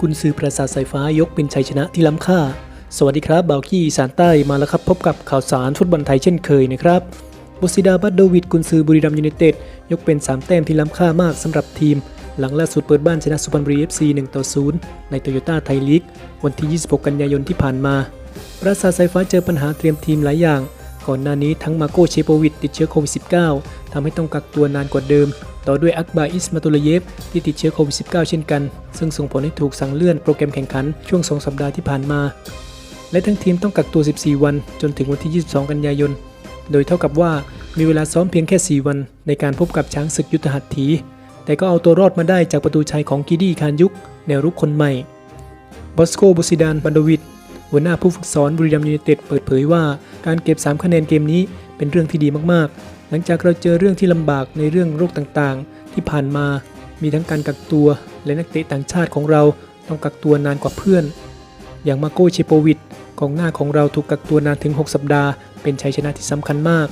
กุนซือประสาทสายฟ้ายกเป็นชัยชนะที่ล้ำค่า สวัสดีครับบาวกี้สานใต้มาแล้วครับ พบกับข่าวสารฟุตบอลไทยเช่นเคยนะครับบุซิดาบัตโดวิดกุนซือบุรีรัมย์ยูไนเต็ดยกเป็น3แต้มที่ล้ำค่ามากสำหรับทีม หลังล่าสุดเปิดบ้านชนะสุพรรณบุรี FC 1ต่อ0ในโตโยต้าไทยลีกวันที่ 26 กันยายนที่ผ่านมา ประสาทสายฟ้าเจอปัญหาเตรียมทีมหลายอย่าง ก่อนหน้านี้ทั้งมาโกเชโปวิดติดเชื้อโควิด -19 ทำให้ต้องกักตัวนานกว่าเดิม ต่อด้วยอักบาอิสมาตุลเยฟที่ติดเชื้อโควิด -19 เช่นกัน ซึ่งส่งผลให้ถูกสั่งเลื่อนโปรแกรมแข่งขันช่วง 2 สัปดาห์ที่ผ่านมา และทั้งทีมต้องกักตัว 14 วัน จนถึงวันที่ 22 กันยายน โดยเท่ากับว่ามีเวลาซ้อมเพียงแค่ 4 วัน ในการพบกับช้างศึกยุทธหัตถี แต่ก็เอาตัวรอดมาได้จากประตูชัยของกีดี้คานยุกแนวรุกคนใหม่บอสโกบุซิดานบันโดวิด หัวหน้าผู้ฝึกสอนบุรีรัมย์ยูไนเต็ดเปิดเผยว่า การเก็บ 3 คะแนนเกมนี้เป็นเรื่องที่ดีมากๆ หลังจากเราเจอเรื่องที่ลำบากในเรื่องโรคต่างๆ ที่ผ่านมา มีทั้งการกักตัว และนักเตะต่างชาติของเราต้องกักตัวนานกว่าเพื่อน อย่างมาโกเชโปวิดกองหน้าของเราถูกกักตัวนานถึง 6 สัปดาห์ เป็นชัยชนะที่สำคัญมาก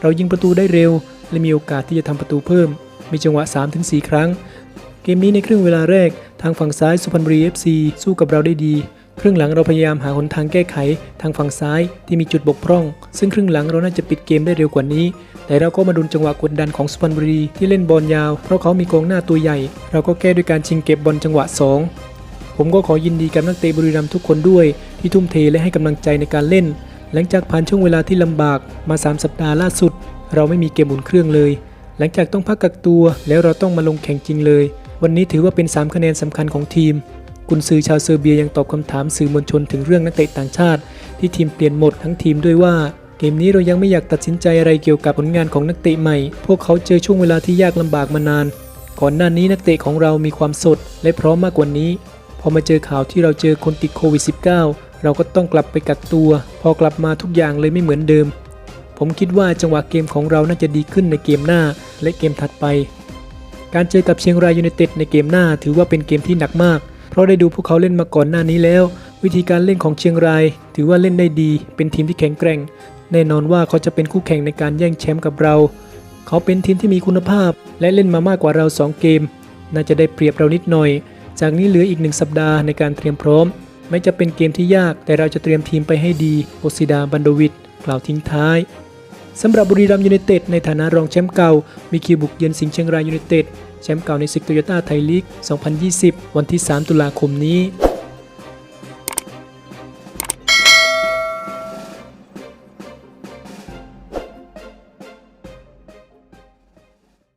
เรายิงประตูได้เร็ว และมีโอกาสที่จะทำประตูเพิ่ม มีจังหวะ 3-4 ครั้ง เกมนี้ในครึ่งเวลาแรก ทางฝั่งซ้ายสุพรรณบุรี FC สู้กับเราได้ดี ครึ่งหลังเราพยายามหาหนทางแก้ไขทางฝั่งซ้ายที่มีจุดบกพร่อง ซึ่งครึ่งหลังเราน่าจะปิดเกมได้เร็วกว่านี้ แต่เราก็มาดุลจังหวะกดดันของสุพรรณบุรีที่เล่นบอลยาว เพราะเขามีกองหน้าตัวใหญ่ เราก็แก้ด้วยการชิงเก็บบอลจังหวะ 2 ผมก็ขอยินดีกับนักเตะบุรีรัมย์ทุกคนด้วย ที่ทุ่มเทและให้กำลังใจในการเล่น หลังจากผ่านช่วงเวลาที่ลำบากมา 3 สัปดาห์ล่าสุด เราไม่มีเกมอุ่นเครื่องเลย หลังจากต้องพักกักตัวแล้วเราต้องมาลงแข่งจริงเลย วันนี้ถือว่าเป็น 3 คะแนนสำคัญของทีม กุนซือชาวเซอร์เบียยังตอบคำถามสื่อมวลชนถึงเรื่องนักเตะต่างชาติ ที่ทีมเปลี่ยนหมดทั้งทีมด้วยว่าเกมนี้เรายังไม่อยากตัดสินใจอะไรเกี่ยวกับผลงานของนักเตะใหม่ พวกเขาเจอช่วงเวลาที่ยากลำบากมานาน ก่อนหน้านี้นักเตะของเรามีความสดและพร้อมมากกว่านี้ พอมาเจอข่าวที่เราเจอคนติดโควิด -19 เราก็ต้องกลับไปกักตัว พอกลับมาทุกอย่างเลยไม่เหมือนเดิม ผมคิดว่าจังหวะเกมของเราน่าจะดีขึ้นในเกมหน้าและเกมถัดไป การเจอกับเชียงรายยูไนเต็ดในเกมหน้าถือว่าเป็นเกมที่หนักมาก เพราะได้ดูพวกเขาเล่นมาก่อนหน้านี้แล้ว วิธีการเล่นของเชียงราย ถือว่าเล่นได้ดี เป็นทีมที่แข็งแกร่ง แน่นอนว่าเขาจะเป็นคู่แข่งในการแย่งแชมป์กับเรา เขาเป็นทีมที่มีคุณภาพ และเล่นมามากกว่าเรา 2 เกม น่าจะได้เปรียบเรานิดหน่อย จากนี้เหลืออีกหนึ่งสัปดาห์ในการเตรียมพร้อมไม่จะเป็นเกมที่ยากแต่เราจะเตรียมทีมไปให้ดีโอซิดาบันโดวิดกล่าวทิ้งท้ายสำหรับบุรีรัมย์ยูไนเต็ดในฐานะรองแชมป์เก่า มีคิวบุกเยือนสิงห์เชียงรายยูไนเต็ด แชมป์เก่าในศึกโตโยต้าไทยลีก 2020 วันที่ 3 ตุลาคมนี้